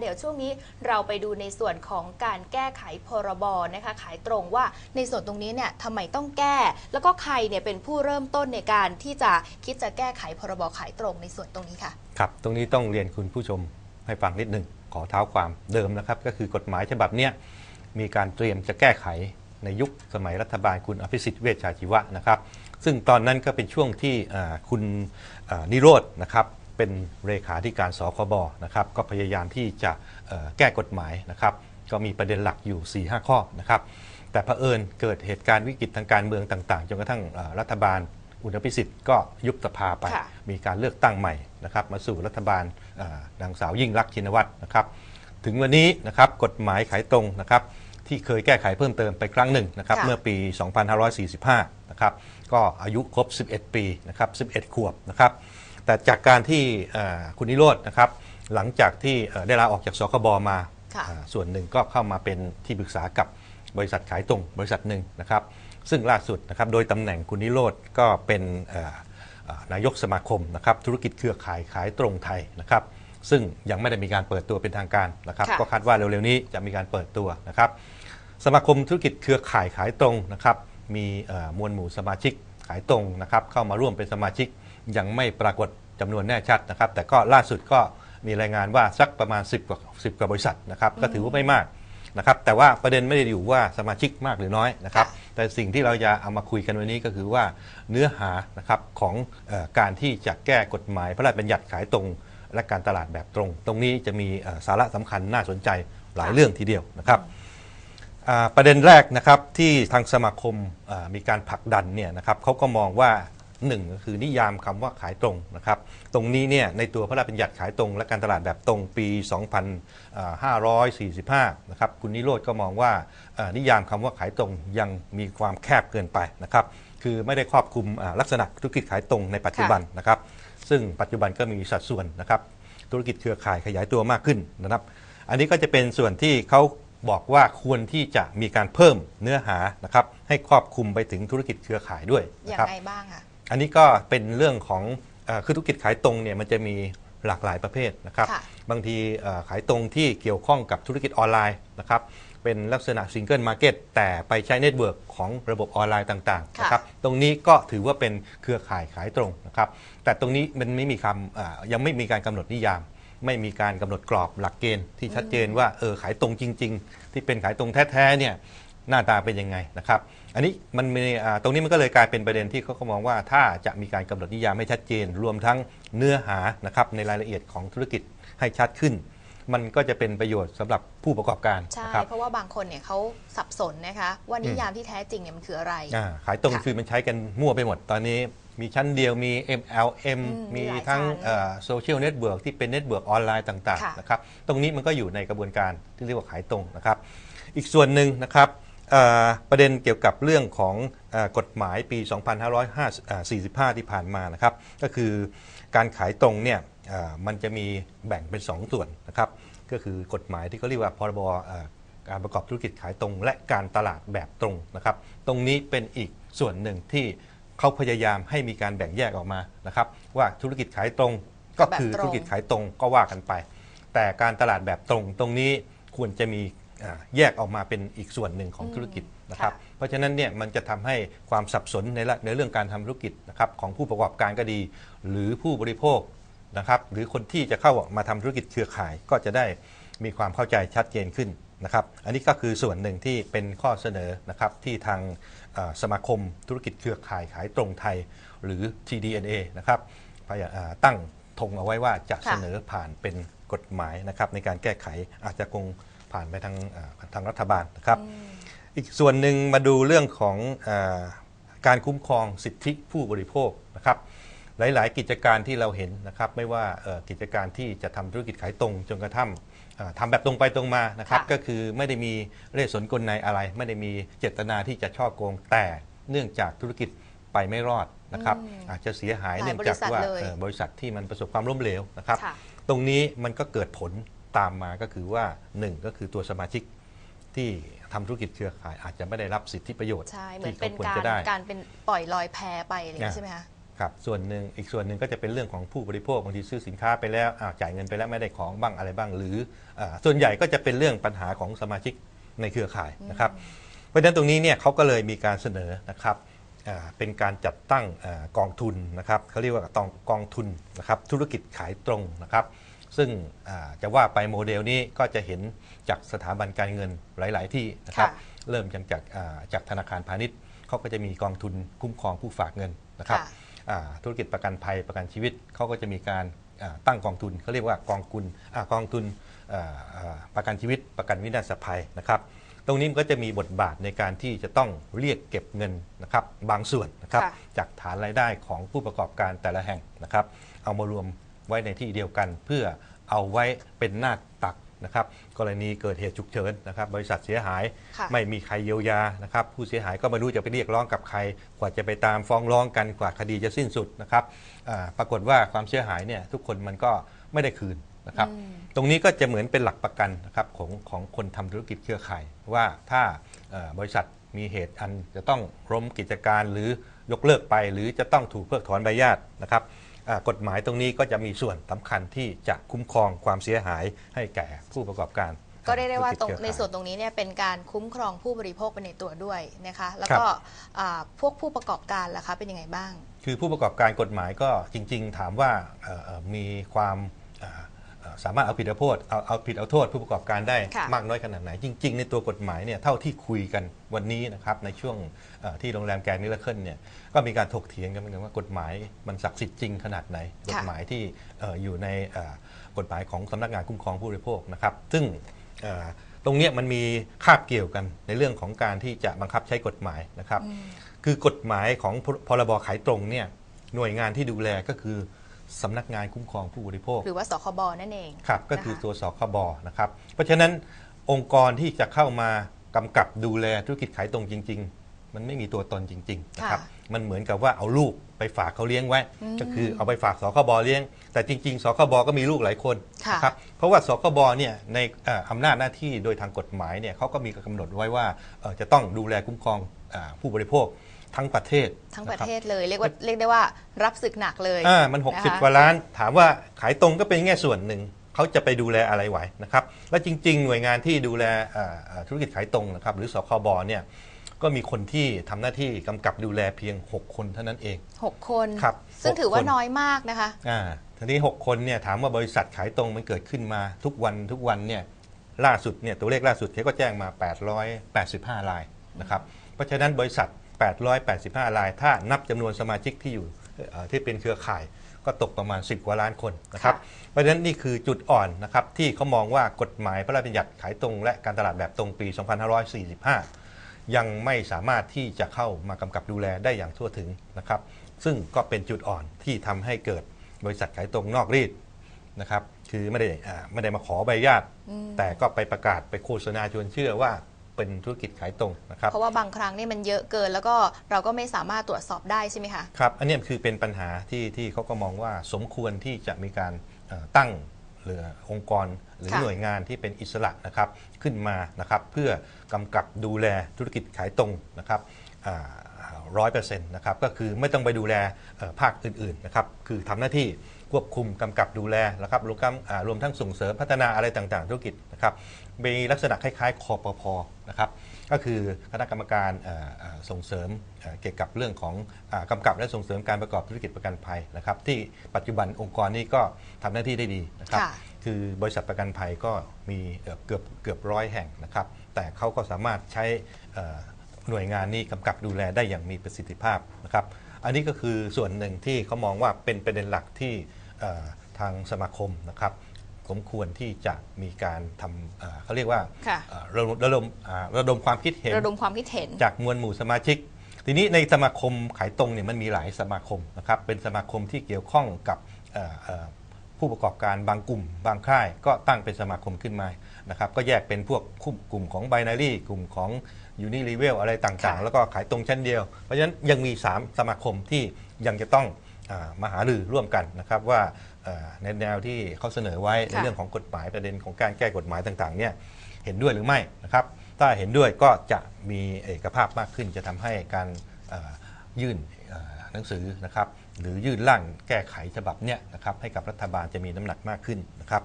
เดี๋ยวช่วงนี้เราไปดูในส่วนของการแก้ไขพรบนะคะขายตรงว่าในส่วนตรงนี้เนี่ยทำไมต้องแก้ แล้วก็ใครเนี่ยเป็นผู้เริ่มต้นในการที่จะคิดจะแก้ไขพรบขายตรงในส่วนตรงนี้ค่ะครับตรงนี้ต้องเรียนคุณผู้ชมให้ฟังนิดหนึ่งขอเท้าความเดิมนะครับ ก็คือกฎหมายฉบับเนี้ยมีการเตรียมจะแก้ไขในยุคสมัยรัฐบาลคุณอภิสิทธิ์เวชชาชีวะนะครับ ซึ่งตอนนั้นก็เป็นช่วงที่คุณนิโรธนะครับ เป็นเลขาธิการสคบนะครับก็พยายามที่จะเอ่อแก้กฎหมายนะครับ ก็มีประเด็นหลักอยู่ 4-5 ข้อนะครับ แต่เผอิญเกิดเหตุการณ์วิกฤตทางการเมืองต่างๆจนกระทั่งเอ่อรัฐบาลอุณพิสิทธิ์ก็ยุบสภาไปค่ะมีการเลือกตั้งใหม่นะครับ มาสู่รัฐบาลเอ่อนางสาวยิ่งรักษณ์ชินวัตรนะครับ ถึงวันนี้นะครับกฎหมายขายตรงนะครับที่เคยแก้ไขเพิ่มเติมไปครั้งหนึ่งนะครับค่ะเมื่อปี 2545 นะครับก็อายุครบ 11 ปีนะครับ 11 ขวบนะครับ แต่จากการที่เอ่อคุณนิโรธนะครับหลังจากที่เอ่อได้ลาออกจากสคบมาค่ะอ่าส่วนหนึ่งก็เข้ามาเป็นที่ปรึกษากับบริษัทขายตรงบริษัทหนึ่งนะครับซึ่งล่าสุดนะครับโดยตำแหน่งคุณนิโรธก็เป็นเอ่อเอ่อนายกสมาคมนะครับธุรกิจเครือข่ายขายตรงไทยนะครับซึ่งยังไม่ได้มีการเปิดตัวเป็นทางการนะครับค่ะก็คาดว่าเร็วๆนี้จะมีการเปิดตัวนะครับสมาคมธุรกิจเครือข่ายขายตรงนะครับมีเอ่อมวลหมู่สมาชิกขายตรงนะครับเข้ามาร่วมเป็นสมาชิก ยังไม่ปรากฏจำนวนแน่ชัดนะครับ แต่ก็ล่าสุดก็มีรายงานว่าสักประมาณ 10 กว่า 10 กว่าบริษัทนะครับก็ถือว่าไม่มากนะครับ แต่ว่าประเด็นไม่ได้อยู่ว่าสมาชิกมากหรือน้อยนะครับค่ะแต่สิ่งที่เราจะเอามาคุยกันวันนี้ก็คือว่าเนื้อหานะครับของเออการที่จะแก้กฎหมายพระราชบัญญัติขายตรง และการตลาดแบบตรง ตรงนี้จะมีเอ่อสาระสำคัญน่าสนใจหลายเรื่องทีเดียวนะครับอ่าประเด็นแรกนะครับที่ทางสมาคมอ่ามีการผลักดันเนี่ยนะครับเขาก็มองว่า หนึ่งก็คือนิยามคำว่าขายตรงนะครับ ตรงนี้เนี่ยในตัวพระราชบัญญัติขายตรง และการตลาดแบบตรงปี 2545 นะครับ คุณนิโรธก็มองว่าอ่านิยามคำว่าขายตรงยังมีความแคบเกินไปนะครับ คือไม่ได้ครอบคลุมอ่าลักษณะธุรกิจขายตรงในปัจจุบันนะครับ ซึ่งปัจจุบันก็มีสัดส่วนนะครับธุรกิจเครือข่ายขยายตัวมากขึ้นนะครับ อันนี้ก็จะเป็นส่วนที่เขาบอกว่าควรที่จะมีการเพิ่มเนื้อหานะครับให้ครอบคลุมไปถึงธุรกิจเครือข่ายด้วยอย่านะงครับไรบ้างอะ อันนี้ก็เป็นเรื่องของเออคือธุรกิจขายตรงเนี่ยมันจะมีหลากหลายประเภทนะครับค่ะบางทีเอ่อขายตรงที่เกี่ยวข้องกับธุรกิจออนไลน์นะครับเป็นลักษณะซิงเกิลมาร์เก็ตแต่ไปใช้เน็ตเวิร์กของระบบออนไลน์ต่างๆค่ะนะครับตรงนี้ก็ถือว่าเป็นเครือข่ายขายตรงนะครับ แต่ตรงนี้มันไม่มีคำอ่ายังไม่มีการกำหนดนิยาม ไม่มีการกำหนดกรอบหลักเกณฑ์ที่ชัดเจนว่าเออขายตรงจริง ๆ ที่เป็นขายตรงแท้ๆเนี่ย หน้าตาเป็นยังไงนะครับ อันนี้มันมีอ่าตรงนี้มันก็เลยกลายเป็นประเด็นที่เขาก็มองว่าถ้าจะมีการกำหนดนิยามให้ชัดเจน รวมทั้งเนื้อหานะครับในรายละเอียดของธุรกิจให้ชัดขึ้น มันก็จะเป็นประโยชน์สำหรับผู้ประกอบการใช่ นะครับ เพราะว่าบางคนเนี่ยเขาสับสนนะคะ ว่านิยามที่แท้จริงเนี่ยมันคืออะไร อ่าขายตรงค่ะคือมันใช้กันมั่วไปหมดตอนนี้ มีชั้นเดียวมี MLM อืมมีมีหลายทั้งชั้นโซเชียลเน็ตเวิร์กที่เป็นเน็ตเวิร์กออนไลน์ต่างค่ะ ๆนะครับตรงนี้มันก็อยู่ในกระบวนการที่เรียกว่าขายตรงนะครับ อีกส่วนหนึ่งนะครับเอ่อ ประเด็นเกี่ยวกับเรื่องของกฎหมายปี 2545 ที่ผ่านมานะครับ ก็คือการขายตรงเนี่ยมันจะมีแบ่งเป็น 2 ส่วนนะครับ ก็คือกฎหมายที่เขาเรียกว่าพรบการประกอบธุรกิจขายตรง และการตลาดแบบตรงนะครับ ตรงนี้เป็นอีกส่วนหนึ่งที่เขาพยายามให้มีการแบ่งแยกออกมานะครับ ว่าธุรกิจขายตรงก็คือธุรกิจขายตรงก็ว่ากันไป แต่การตลาดแบบตรงตรงนี้ควรจะมี แยกออกมาเป็นอีกส่วนหนึ่งของธุรกิจนะครับค่ะเพราะฉะนั้นเนี่ยมันจะทำให้ความสับสนในละในเรื่องการทำธุรกิจนะครับของผู้ประกอบการก็ดี หรือผู้บริโภคนะครับหรือคนที่จะเข้ามาทำธุรกิจเครือข่ายก็จะได้มีความเข้าใจชัดเจนขึ้นนะครับ อันนี้ก็คือส่วนหนึ่งที่เป็นข้อเสนอนะครับที่ทางเอ่อสมาคมธุรกิจเครือข่ายขายตรงไทย หรือ TDNA นะครับพยายามอ่าตั้งธงเอาไว้ว่าจะค่ะเสนอผ่านเป็นกฎหมายนะครับในการแก้ไขอาจจะคง ผ่านไปทางอ่าทางรัฐบาลนะครับ อีกส่วนหนึ่งมาดูเรื่องของอาการคุ้มครองสิทธิผู้บริโภคนะครับ หลาย ๆ กิจการที่เราเห็นนะครับ ไม่ว่าเอ่อกิจการที่จะทำธุรกิจขายตรงจนกระทั่งอ่าทำแบบตรงไปตรงมานะครับค่ะก็คือไม่ได้มีเร่สนกลในอะไร ไม่ได้มีเจตนาที่จะช่อโกงแต่เนื่องจากธุรกิจไปไม่รอดนะครับอืมอาจจะเสียหายหลายเนื่องจากว่าบริษัทเลยเอ่อบริษัทที่มันประสบความล้มเหลวนะครับค่ะตรงนี้มันก็เกิดผล ตามมาก็คือว่าหนึ่งก็คือตัวสมาชิกที่ทำธุรกิจเครือข่ายอาจจะไม่ได้รับสิทธิประโยชน์ใช่เหมือนที่เป็เขานควรการจะได้การเป็นปล่อยลอยแพไปอะไรอย่างนี้อะใช่ไหมคะครับส่วนหนึ่งอีกส่วนหนึ่งก็จะเป็นเรื่องของผู้บริโภคบางทีซื้อสินค้าไปแล้วอ้าวจ่ายเงินไปแล้วไม่ได้ของบ้างอะไรบ้าง หรืออาส่วนใหญ่ก็จะเป็นเรื่องปัญหาของสมาชิกในเครือข่ายนะครับเพราะฉะนั้นตรงนี้เนี่ยเขาก็เลยมีการเสนอนะครับอ่าเป็นการจัดตั้งอากองทุนนะครับเขาเรียกว่ากองกองทุนนะครับธุรกิจขายตรงนะครับ ซึ่งอ่าจะว่าไปโมเดลนี้ก็จะเห็นจากสถาบันการเงินหลาย ๆ ที่นะครับค่ะเริ่มจากจากอ่าจากธนาคารพาณิชย์เขาก็จะมีกองทุนคุ้มครองผู้ฝากเงินนะครับค่ะอ่าธุรกิจประกันภัยประกันชีวิตเขาก็จะมีการอ่าตั้งกองทุนเขาเรียกว่ากองทุนอากองทุนอ่าอ่าประกันชีวิตประกันวินาศภัยนะครับตรงนี้มันก็จะมีบทบาทในการที่จะต้องเรียกเก็บเงินนะครับบางส่วนนะครับค่ะจากฐานรายได้ของผู้ประกอบการแต่ละแห่งนะครับ เอามารวม ไว้ในที่เดียวกัน เพื่อเอาไว้เป็นหน้าตักนะครับกรณีเกิดเหตุฉุกเฉินนะครับบริษัทเสียหายค่ะไม่มีใครเยียวยานะครับผู้เสียหายก็ไม่รู้จะไปเรียกร้องกับใคร กว่าจะไปตามฟ้องร้องกันกว่าคดีจะสิ้นสุดนะครับอ่าปรากฏว่าความเสียหายเนี่ยทุกคนมันก็ไม่ได้คืนนะครับอืมตรงนี้ก็จะเหมือนเป็นหลักประกันนะครับของของคนทำธุรกิจเครือข่าย ว่าถ้าเอ่อบริษัทมีเหตุอันจะต้องล้มกิจการหรือยกเลิกไป หรือจะต้องถูกเพิกถอนใบอนุญาตนะครับอ่า กฎหมายตรงนี้ก็จะมีส่วนสำคัญที่จะคุ้มครองความเสียหายให้แก่ผู้ประกอบการก็ได้ได้ว่าตรงธุกิจเคในรือข่ยส่วนตรงนี้เนี่ยเป็นการคุ้มครองผู้บริโภคไปในตัวด้วยนะคะ แล้วครับก็อ่าพวกผู้ประกอบการล่ะคะเป็นยังไงบ้าง คือผู้ประกอบการกฎหมายก็จริง ๆ ถามว่าเอ่อเอ่อมีความเอ่อเอ่อ สามารถเอาผิดเอาโทษเอาเอาผิดเอาโทษผู้ประกอบการได้ค่ะมากน้อยขนาดไหน จริง ๆ ในตัวกฎหมายเนี่ยเท่าที่คุยกันวันนี้นะครับในช่วงเอ่อที่โรงแรมแกรนด์มิลเลอร์เคิลเนี่ยก็มีการถกเถียงกันเหมือนกันว่ากฎหมายมันศักดิ์สิทธิ์จริงขนาดไหน กฎหมายที่เอ่ออยู่ในเอ่อกฎหมายของสำนักงานคุ้มครองผู้บริโภคนะครับซึ่งเอ่อตรงเนี้ยมันมีคาบเกี่ยวกันในเรื่องของการที่จะบังคับใช้กฎหมายนะครับ คือกฎหมายของพพรบขายตรงเนี่ยหน่วยงานที่ดูแลก็คือ สำนักงานคุ้มครองผู้บริโภค หรือว่าสคบนั่นเองครับก็คือนะคะตัวสคบนะครับ เพราะฉะนั้นองค์กรที่จะเข้ามากำกับดูแลธุรกิจขายตรงจริง ๆ มันไม่มีตัวตนจริงๆนะครับมันเหมือนกับว่าเอาลูกไปฝากเขาเลี้ยงไว้ ก็คือเอาไปฝากสคบเลี้ยง แต่จริง ๆ สคบก็มีลูกหลายคนค่ะนะครับเพราะว่าสคบเนี่ยในเอ่ออำนาจหน้าที่โดยทางกฎหมายเนี่ยเขาก็มีกำหนดไว้ว่าเอ่อจะต้องดูแลคุ้มครองอาผู้บริโภค ทั้งประเทศทั้งประนคบเทศเลยเรียกว่าเรียกได้ว่ารับศึกหนักเลยอ่ามันนะคะ60 กว่าล้าน ถามว่าขายตรงก็เป็นแง่ส่วนหนึ่งเขาจะไปดูแลอะไรไหวนะครับและจริง ๆ หน่วยงานที่ดูแลอ่าอ่าธุรกิจขายตรงนะครับหรือสคบเนี่ยก็มีคนที่ทำหน้าที่กำกับดูแลเพียง 6 คนเท่านั้นเองหกคนครับซึ่งหกถือว่าคนน้อยมากนะคะอ่าทีนี้ 6 คนเนี่ยถามว่าบริษัทขายตรงมันเกิดขึ้นมาทุกวันทุกวันเนี่ยล่าสุดเนี่ยตัวเลขล่าสุดเขาก็แจ้งมา 885รายนะครับเพราะฉะนั้นบริษัท 885 ราย ถ้านับจำนวนสมาชิกที่อยู่เอ่อที่เป็นเครือข่ายก็ตกประมาณ 10 กว่าล้านคนนะครับค่ะเพราะฉะนั้นนี่คือจุดอ่อนนะครับที่เขามองว่ากฎหมายพระราชบัญญัติขายตรงและการตลาดแบบตรงปี 2545 ยังไม่สามารถที่จะเข้ามากำกับดูแลได้อย่างทั่วถึงนะครับ ซึ่งก็เป็นจุดอ่อนที่ทำให้เกิดบริษัทขายตรงนอกรีดนะครับ คือไม่ได้อ่าไม่ได้มาขอใบอนุญาตแต่ก็ไปประกาศไปโฆษณาชวนเชื่อว่า เป็นธุรกิจขายตรงนะครับเพราะว่าบางครั้งนี่มันเยอะเกิน แล้วก็เราก็ไม่สามารถตรวจสอบได้ใช่ไหมคะครับอันเนี้ยคือเป็นปัญหาที่ที่เขาก็มองว่าสมควรที่จะมีการเอ่อตั้งหรือองค์กรหรือค่ะหน่วยงานที่เป็นอิสระนะครับขึ้นมานะครับ เพื่อกำกับดูแลธุรกิจขายตรงนะครับ ร้อยเปอร์เซ็นต์นะครับก็คือไม่ต้องไปดูแลเอ่อภาคอื่นๆนะครับคือทำหน้าที่ควบคุมกำกับดูแลนะครับรวมทั้งอ่ารวมทั้งส่งเสริมพัฒนาอะไรต่างๆ ธุรกิจนะครับมีลักษณะคล้ายๆคอปพนะครับก็คือคณะกรรมการเอ่อเอ่อส่งเสริมเอ่อเกี่ยวกับเรื่องของอากำกับและส่งเสริมการประกอบธุรกิจประกันภัยนะครับ ที่ปัจจุบันองค์กรนี้ก็ทำหน้าที่ได้ดีนะครับค่ะคือบริษัทประกันภัยก็มีเอ่อเกือบเกือบร้อยแห่งนะครับ แต่เขาก็สามารถใช้เอ่อ หน่วยงานนี้กำกับดูแลได้อย่างมีประสิทธิภาพนะครับ อันนี้ก็คือส่วนหนึ่งที่เขามองว่าเป็นประเด็นหลักที่เอ่อทางสมาคมนะครับสมควรที่จะมีการทำเอ่อเขาเรียกว่าค่ะเอ่อระดมระดมอ่าระดมความคิดเห็นระดมความคิดเห็น จากมวลหมู่สมาชิก ทีนี้ในสมาคมขายตรงเนี่ยมันมีหลายสมาคมนะครับเป็นสมาคมที่เกี่ยวข้องกับเอ่อเอ่อผู้ประกอบการบางกลุ่ม บางค่ายก็ตั้งเป็นสมาคมขึ้นมานะครับก็แยกเป็นพวกกลุ่มของ b บ n น r y กลุ่มของ ยูนิรีเวลอะไรต่างค่ะๆแล้วก็ขายตรงชั้นเดียว เพราะฉะนั้นยังมี 3 สมาคมที่ยังจะต้องอามาหารือร่วมกันนะครับว่าเอ่อในแนวที่เขาเสนอไว้ในค่ะเรื่องของกฎหมายประเด็นของการแก้กฎหมายต่างๆเนี่ยเห็นด้วยหรือไม่นะครับ ถ้าเห็นด้วยก็จะมีเอกภาพมากขึ้น จะทำให้การเอ่อยื่นเอ่อหนังสือนะครับหรือยื่นร่างแก้ไขฉบับเนี้ยนะครับให้กับรัฐบาลจะมีน้ำหนักมากขึ้นนะครับ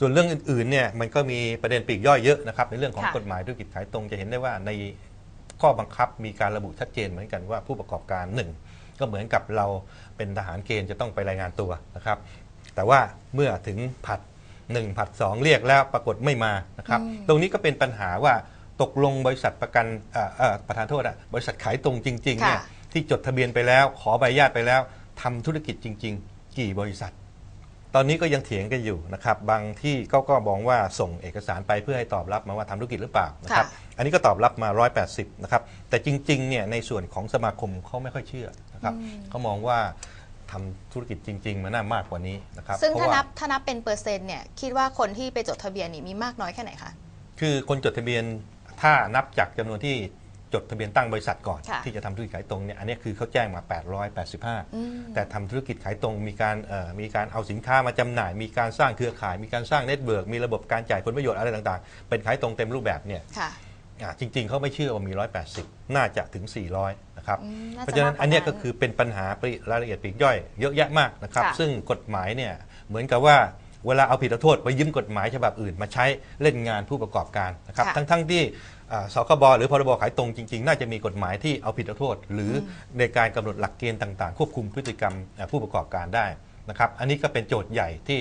ส่วนเรื่องอื่นๆเนี่ยมันก็มีประเด็นปลีกย่อยเยอะนะครับในเรื่องของค่ะ กฎหมายธุรกิจขายตรงจะเห็นได้ว่าในข้อบังคับมีการระบุชัดเจนเหมือนกันว่าผู้ประกอบการหนึ่งก็เหมือนกับเราเป็นทหารเกณฑ์จะต้องไปรายงานตัวนะครับ แต่ว่าเมื่อถึงผัด1ผัด2เรียกแล้วปรากฏไม่มานะครับอืมตรงนี้ก็เป็นปัญหาว่าตกลงบริษัทประกันเอ่อเอ่อประธานโทษอะบริษัทขายตรงจริงๆเนี่ย ค่ะ ที่จดทะเบียนไปแล้วขอใบอนุญาตไปแล้วทำธุรกิจจริง ๆ กี่บริษัท ตอนนี้ก็ยังเถียงกันอยู่นะครับ บางที่เขาก็มองว่าส่งเอกสารไปเพื่อให้ตอบรับมาว่าทำธุรกิจหรือเปล่านะครับค่ะอันนี้ก็ตอบรับมา 180 นะครับ แต่จริงๆ เนี่ยในส่วนของสมาคมเขาไม่ค่อยเชื่อนะครับอืมเขามองว่าทำธุรกิจจริง ๆ มันน่ามากกว่านี้นะครับ ซึ่งเพถ้าระว่นับถ้านับเป็นเปอร์เซ็นต์เนี่ยคิดว่าคนที่ไปจดทะเบียนนี่มีมากน้อยแค่ไหนคะ คือคนจดทะเบียนถ้านับจากจำนวนที่ จดทะเบียนตั้งบริษัทก่อน ค่ะที่จะทำธุรกิจขายตรงเนี่ยอันนี้คือเขาแจ้งมา 885อืมแต่ทำธุรกิจขายตรงมีการเอ่อมีการเอาสินค้ามาจำหน่าย มีการสร้างเครือข่าย มีการสร้างเน็ตเวิร์กมีระบบการจ่ายผลประโยชน์อะไรต่างๆ เป็นขายตรงเต็มรูปแบบเนี่ยค่ะ อ่าจริง ๆเขาไม่เชื่อว่ามี 180 น่าจะถึง 400 นะครับ อืมน่าจะเพราะฉะนั้นมากกว่าอันเนี้ยนั้นก็คือเป็นปัญหาปลีรายละเอียดปลีกย่อยเยอะแยะมากนะครับ ค่ะ ซึ่งกฎหมายเนี่ยเหมือนกับว่าเวลาเอาผิดเอาโทษไปยืมกฎหมายฉบับอื่นมาใช้เล่นงานผู้ประกอบการนะครับ ค่ะ ทั้งๆที่อ่า สคบหรือพรบขายตรงจริง ๆ น่าจะมีกฎหมายที่เอาผิดเอาโทษ หรืออในการกำหนดหลักเกณฑ์ต่างๆ ควบคุมพฤติกรรมอ่าผู้ประกอบการได้นะครับอันนี้ก็เป็นโจทย์ใหญ่ที่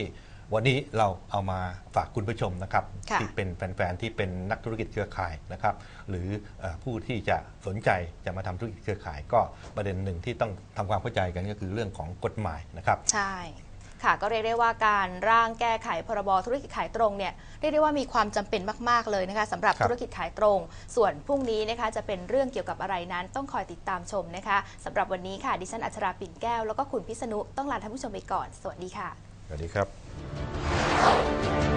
วันนี้เราเอามาฝากคุณผู้ชมนะครับค่ะที่เป็นแฟนๆที่เป็นนักธุรกิจเครือข่ายนะครับ หรือเอ่อผู้ที่จะสนใจจะมาทำธุรกิจเครือข่าย ก็ประเด็นหนึ่งที่ต้องทำความเข้าใจกันก็คือเรื่องของกฎหมายนะครับ ใช่ ค่ะก็เรียกได้ว่าการร่างแก้ไขพรบธุรกิจขายตรงเนี่ยเรียกได้ว่ามีความจำเป็นมาก ๆ เลยนะคะสำหรับครับธุรกิจขายตรง ส่วนพรุ่งนี้นะคะจะเป็นเรื่องเกี่ยวกับอะไรนั้นต้องคอยติดตามชมนะคะสำหรับวันนี้ค่ะดิฉันอัชราปิ่นแก้วแล้วก็คุณพิษณุต้องลาท่านผู้ชมไปก่อน สวัสดีค่ะ สวัสดีครับ